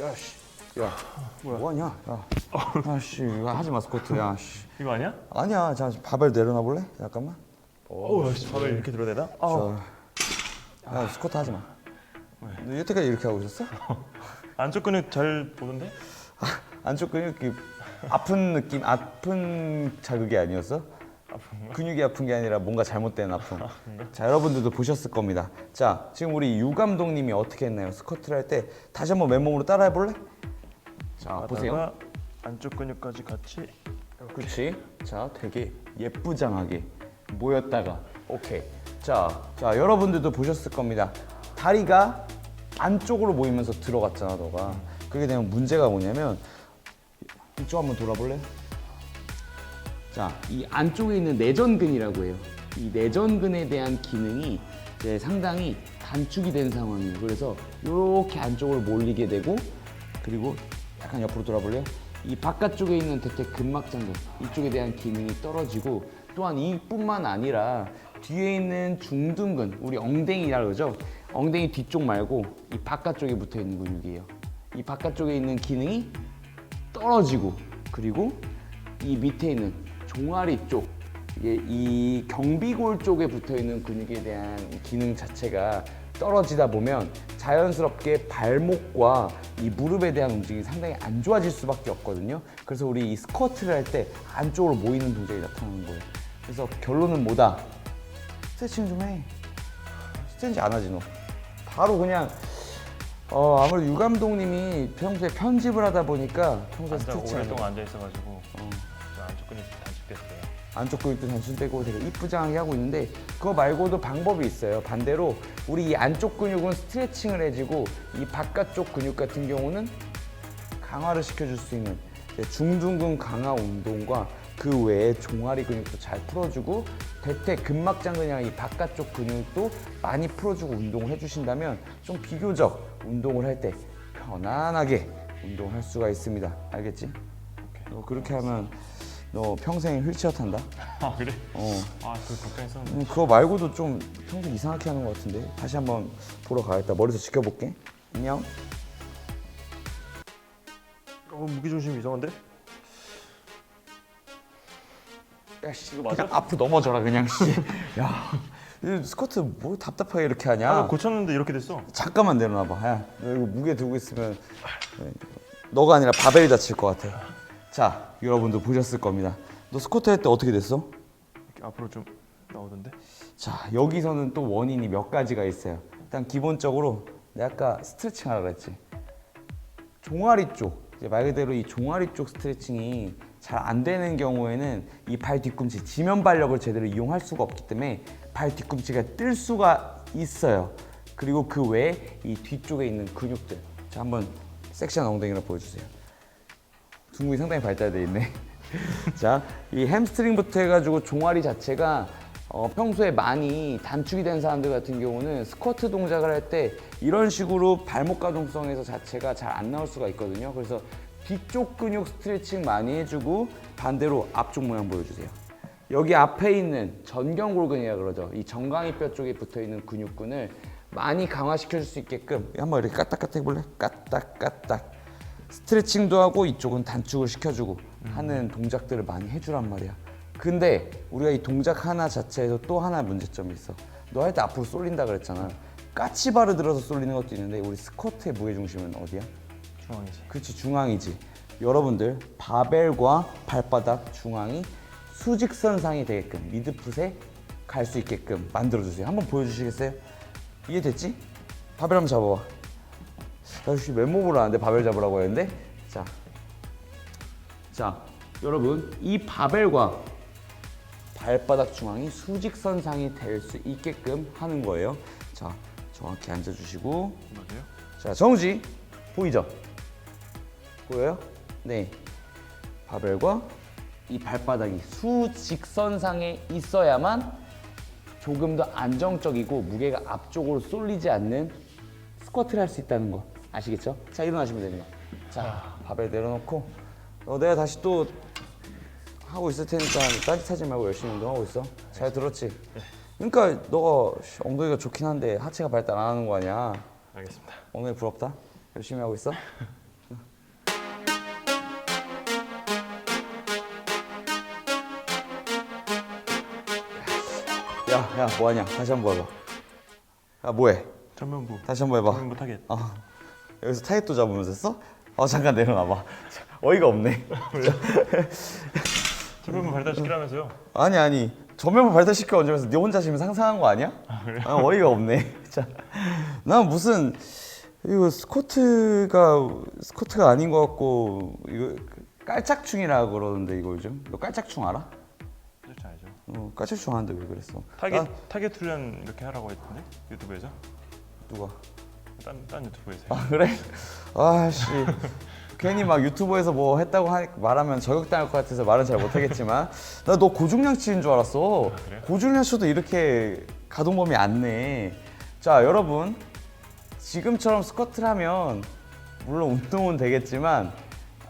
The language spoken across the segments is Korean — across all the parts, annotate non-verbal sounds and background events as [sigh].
야씨 야 뭐하냐 야 아 씨 이거 하지 마 스쿼트 야 씨 이거 아니야? 아니야 자 바벨 내려놔 볼래 잠깐만 어우 씨, 밥을 이렇게 들어야 되나? 어. 저, 야 스쿼트 하지 마 너 여태까지 이렇게 하고 있었어? 안쪽 근육 잘 보는데? 안쪽 근육이 아픈 느낌 아픈 자극이 아니었어? 근육이 아픈 게 아니라 뭔가 잘못된 아픔. 자 여러분들도 보셨을 겁니다. 자 지금 우리 유 감독님이 어떻게 했나요? 스쿼트를 할 때 다시 한번 맨몸으로 따라해 볼래? 자 보세요. 하다가 안쪽 근육까지 같이 그렇지. 자, 되게 예쁘장하게 모였다가 오케이. 자, 자 여러분들도 보셨을 겁니다. 다리가 안쪽으로 모이면서 들어갔잖아, 너가. 그렇게 되면 문제가 뭐냐면 이쪽 한번 돌아볼래? 자, 이 안쪽에 있는 내전근이라고 해요. 이 내전근에 대한 기능이 이제 상당히 단축이 된 상황이에요. 그래서 이렇게 안쪽으로 몰리게 되고 그리고 약간 옆으로 돌아볼래요? 이 바깥쪽에 있는 대퇴 근막장근 이쪽에 대한 기능이 떨어지고 또한 이뿐만 아니라 뒤에 있는 중둔근 우리 엉덩이라 그러죠 엉덩이 뒤쪽 말고 이 바깥쪽에 붙어 있는 근육이에요 이 바깥쪽에 있는 기능이 떨어지고 그리고 이 밑에 있는 종아리 쪽 이게 이 경비골 쪽에 붙어 있는 근육에 대한 기능 자체가 떨어지다 보면 자연스럽게 발목과 이 무릎에 대한 움직임이 상당히 안 좋아질 수밖에 없거든요. 그래서 우리 이 스쿼트를 할 때 안쪽으로 모이는 동작이 나타나는 거예요. 그래서 결론은 뭐다? 스트레칭 좀 해. 스트레칭 안 하지 너. 바로 그냥 어 아무래도 유 감독님이 평소에 편집을 하다 보니까 평소에 앉아 스트레칭 안 오랫동안 앉아 있어가지고 저 안쪽 근육이 단축됐어요. 안쪽 근육도 단순되고 되게 이쁘장하게 하고 있는데 그거 말고도 방법이 있어요. 반대로 우리 이 안쪽 근육은 스트레칭을 해주고 이 바깥쪽 근육 같은 경우는 강화를 시켜줄 수 있는 중둔근 강화 운동과 그 외에 종아리 근육도 잘 풀어주고 대퇴 근막장 근이랑 이 바깥쪽 근육도 많이 풀어주고 운동을 해주신다면 좀 비교적 운동을 할 때 편안하게 운동할 수가 있습니다. 알겠지? 너 그렇게 하면 너 평생 휠체어 탄다? 아 그래? 어. 아그 걱정했었는데. 음, 그거 말고도 좀 평소에 이상하게 하는 것 같은데 다시 한번 보러 가겠다. 멀리서 지켜볼게. 안녕. 어 무게 중심 이상한데? 야, 씨, 이거 맞아? 그냥 앞으로 넘어져라 그냥. 씨. 야, 이 스쿼트 뭐 답답하게 이렇게 하냐? 아 고쳤는데 이렇게 됐어. 잠깐만 내려놔봐. 야, 너 이거 무게 들고 있으면 네, 너가 아니라 바벨이 다칠 것 같아. 자, 여러분도 보셨을 겁니다. 너 스쿼트 할 때 어떻게 됐어? 이렇게 앞으로 좀 나오던데. 자 여기서는 또 원인이 몇 가지가 있어요 일단 기본적으로 내가 아까 스트레칭 하라 그랬지 종아리 쪽 이제 말 그대로 이 종아리 쪽 스트레칭이 잘 안 되는 경우에는 이 발 뒤꿈치 지면 발력을 제대로 이용할 수가 없기 때문에 발 뒤꿈치가 뜰 수가 있어요 그리고 그 외에 이 뒤쪽에 있는 근육들 자 한번 섹시한 엉덩이를 보여주세요 둥근이 상당히 발달돼 있네. [laughs] 자, 이 햄스트링부터 해가지고 종아리 자체가 어, 평소에 많이 단축이 된 사람들 같은 경우는 스쿼트 동작을 할 때 이런 식으로 발목 가동성에서 자체가 잘 안 나올 수가 있거든요. 그래서 뒤쪽 근육 스트레칭 많이 해주고 반대로 앞쪽 모양 보여주세요. 여기 앞에 있는 전경골근이라 그러죠. 이 정강이뼈 쪽에 붙어 있는 근육근을 많이 강화시켜줄 수 있게끔 한번 이렇게 까딱까딱 해볼래? 까딱까딱. 스트레칭도 하고 이쪽은 단축을 시켜주고 하는 동작들을 많이 해주란 말이야. 근데 우리가 이 동작 하나 자체에서 또 하나 문제점이 있어. 너 할 때 앞으로 쏠린다 그랬잖아. 까치발을 들어서 쏠리는 것도 있는데 우리 스쿼트의 무게 중심은 어디야? 중앙이지. 그렇지 중앙이지. 여러분들 바벨과 발바닥 중앙이 수직선상이 되게끔 미드풋에 갈 수 있게끔 만들어 주세요. 한번 보여주시겠어요? 이해됐지? 바벨 한번 잡아봐. 나 역시 맨몸으로 하는데 바벨 잡으라고 했는데 자, 자 여러분 이 바벨과 발바닥 중앙이 수직선상이 될 수 있게끔 하는 거예요. 자 정확히 앉아주시고 맞아요? 자, 정지 보이죠? 보여요? 네. 바벨과 이 발바닥이 수직선상에 있어야만 조금 더 안정적이고 무게가 앞쪽으로 쏠리지 않는 스쿼트를 할 수 있다는 거 아시겠죠? 자 일어나시면 됩니다. 자 밥을 내려놓고 어, 내가 다시 또 하고 있을 테니까 따뜻하지 말고 열심히 운동하고 있어. 잘 들었지? 네. 그러니까 너가 엉덩이가 좋긴 한데 하체가 발달 안 하는 거 아니야? 알겠습니다. 엉덩이 부럽다. 열심히 하고 있어. 야, 야, 뭐하냐? 다시 한 번 해봐. 야, 뭐해? 전면부. 다시 한 번 해봐. 전면부 타겟. 어. 여기서 타겟도 잡으면서 했어? 어, 잠깐 내려놔봐. 어이가 없네. [laughs] 전면부 발달시키라면서요. 아니, 아니. 전면부 발달시켜 얹으면서 네 혼자 지금 상상한 거 아니야? 아, 어이가 없네. [laughs] 자, 난 무슨 이거 스쿼트가 스쿼트가 아닌 것 같고 이거 깔짝충이라고 그러는데 이거 요즘 너 깔짝충 알아? 그렇지 알죠. 어, 깔짝충 하는데 왜 그랬어? 타겟 나- 타겟 훈련 이렇게 하라고 했던데 유튜브에서. 누가? 딴, 딴 유튜브에서. 아 그래? 아씨 괜히 막 유튜브에서 뭐 했다고 하, 말하면 저격당할 것 같아서 말은 잘 못하겠지만 나 너 고중량치인 줄 알았어 그래요? 고중량치도 이렇게 가동범위 안내 자 여러분 지금처럼 스쿼트를 하면 물론 운동은 되겠지만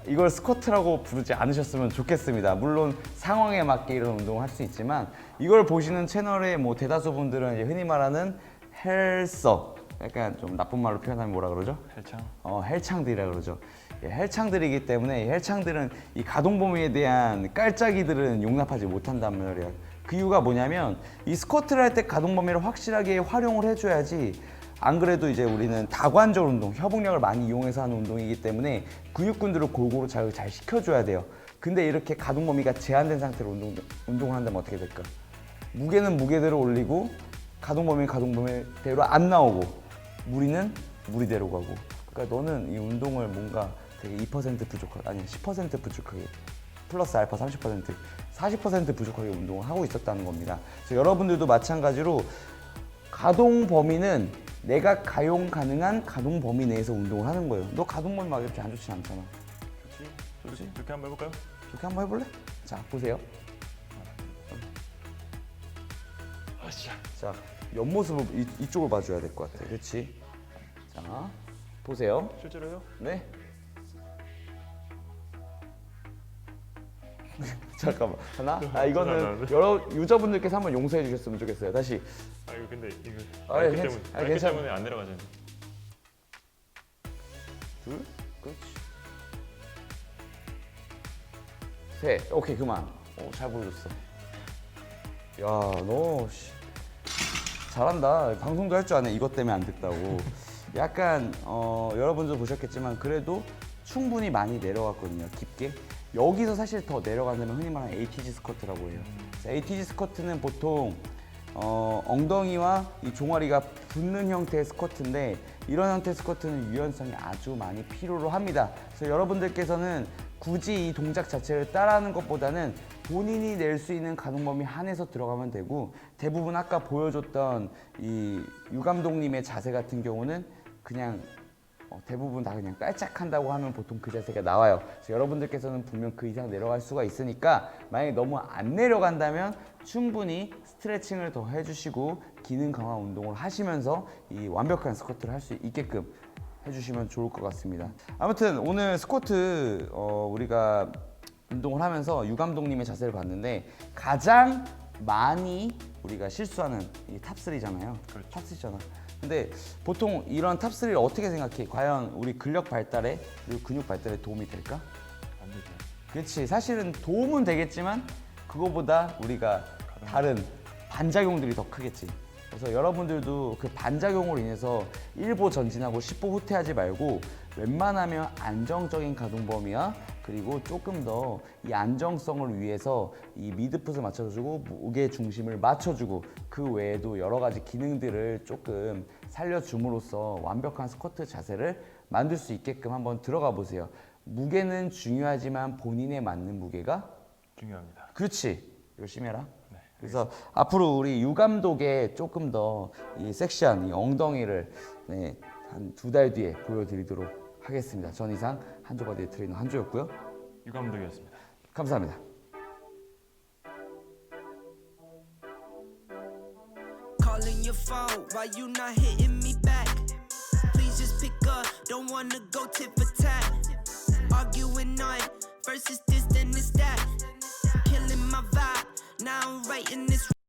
이걸 스쿼트라고 부르지 않으셨으면 좋겠습니다. 물론 상황에 맞게 이런 운동을 할 수 있지만 이걸 보시는 채널의 뭐 대다수 분들은 이제 흔히 말하는 헬서 약간 좀 나쁜 말로 표현하면 뭐라 그러죠? 헬창. 어, 헬창들이라 그러죠. 예, 헬창들이기 때문에 이 헬창들은 이 가동 범위에 대한 깔짜기들은 용납하지 못한단 말이에요. 그 이유가 뭐냐면 이 스쿼트를 할 때 가동 범위를 확실하게 활용을 해줘야지. 안 그래도 이제 우리는 다관절 운동, 협응력을 많이 이용해서 하는 운동이기 때문에 근육군들을 골고루 잘, 잘 시켜줘야 돼요. 근데 이렇게 가동 범위가 제한된 상태로 운동, 운동을 한다면 어떻게 될까? 무게는 무게대로 올리고 가동 범위는 가동 범위대로 안 나오고 무리는 무리대로 가고 그러니까 너는 이 운동을 뭔가 되게 2% 부족하게 아니 10% 부족하게 플러스 알파 30% 40% 부족하게 운동을 하고 있었다는 겁니다. 그래서 여러분들도 마찬가지로 가동 범위는 내가 가용 가능한 가동 범위 내에서 운동을 하는 거예요. 너 가동 범위 막 이렇게 안 좋진 않잖아. 좋지. 좋지. 이렇게 한번 해볼까요? 이렇게 한번 해볼래? 자 보세요. 아씨야. 자 옆모습을 이, 이쪽을 봐줘야 될 것 같아. 그렇지? 자 보세요. 실제로요? 네. [laughs] 잠깐만 하나 아 이거는 여러 유저분들께서 한번 용서해 주셨으면 좋겠어요 다시 아 이거 근데 이거 아, 괜찮- 때문에 아, 마이크 괜찮- 때문에 안 내려가잖아요. 둘 그렇지 셋 오케이 그만 오잘 보여줬어 야너 잘한다. 방송도 할 줄 아네. 이것 때문에 안 됐다고. 약간 어, 여러분도 보셨겠지만 그래도 충분히 많이 내려갔거든요 깊게. 여기서 사실 더 내려간다면 흔히 말하는 ATG 스쿼트라고 해요. ATG 스쿼트는 보통 어, 엉덩이와 이 종아리가 붙는 형태의 스쿼트인데 이런 형태의 스쿼트는 유연성이 아주 많이 필요로 합니다. 그래서 여러분들께서는 굳이 이 동작 자체를 따라하는 것보다는 본인이 낼 수 있는 가동 범위 한에서 들어가면 되고 대부분 아까 보여줬던 이 유감독님의 자세 같은 경우는 그냥 어, 대부분 다 그냥 깔짝한다고 하면 보통 그 자세가 나와요. 그래서 여러분들께서는 분명 그 이상 내려갈 수가 있으니까 만약에 너무 안 내려간다면 충분히 스트레칭을 더 해주시고 기능 강화 운동을 하시면서 이 완벽한 스쿼트를 할 수 있게끔 해주시면 좋을 것 같습니다. 아무튼 오늘 스쿼트 어, 우리가 운동을 하면서 유 감독님의 자세를 봤는데 가장 많이 우리가 실수하는 이 탑3잖아요. 그렇죠. 탑3잖아. 근데 보통 이런 탑3를 어떻게 생각해? 과연 우리 근력 발달에 그리고 근육 발달에 도움이 될까? 안 되죠. 그렇지. 사실은 도움은 되겠지만 그거보다 우리가 다른 반작용들이 더 크겠지. 그래서 여러분들도 그 반작용으로 인해서 1보 전진하고 10보 후퇴하지 말고 웬만하면 안정적인 가동 범위와 그리고 조금 더 이 안정성을 위해서 이 미드풋을 맞춰주고 무게 중심을 맞춰주고 그 외에도 여러 가지 기능들을 조금 살려줌으로써 완벽한 스쿼트 자세를 만들 수 있게끔 한번 들어가 보세요. 무게는 중요하지만 본인에 맞는 무게가 중요합니다. 그렇지 열심히 해라. 네. 그래서 앞으로 우리 유 감독의 조금 더 이 섹시한 이 엉덩이를 네, 한두 달 뒤에 보여드리도록 하겠습니다. 전 이상 한조 바디의 트레이너 한조였고요. 유 감독이었습니다. 감사합니다. Calling your phone, why you not hitting me back? Please just pick up, don't wanna go tit for tat. Arguing on versus this, then it's that. Now I'm writing this.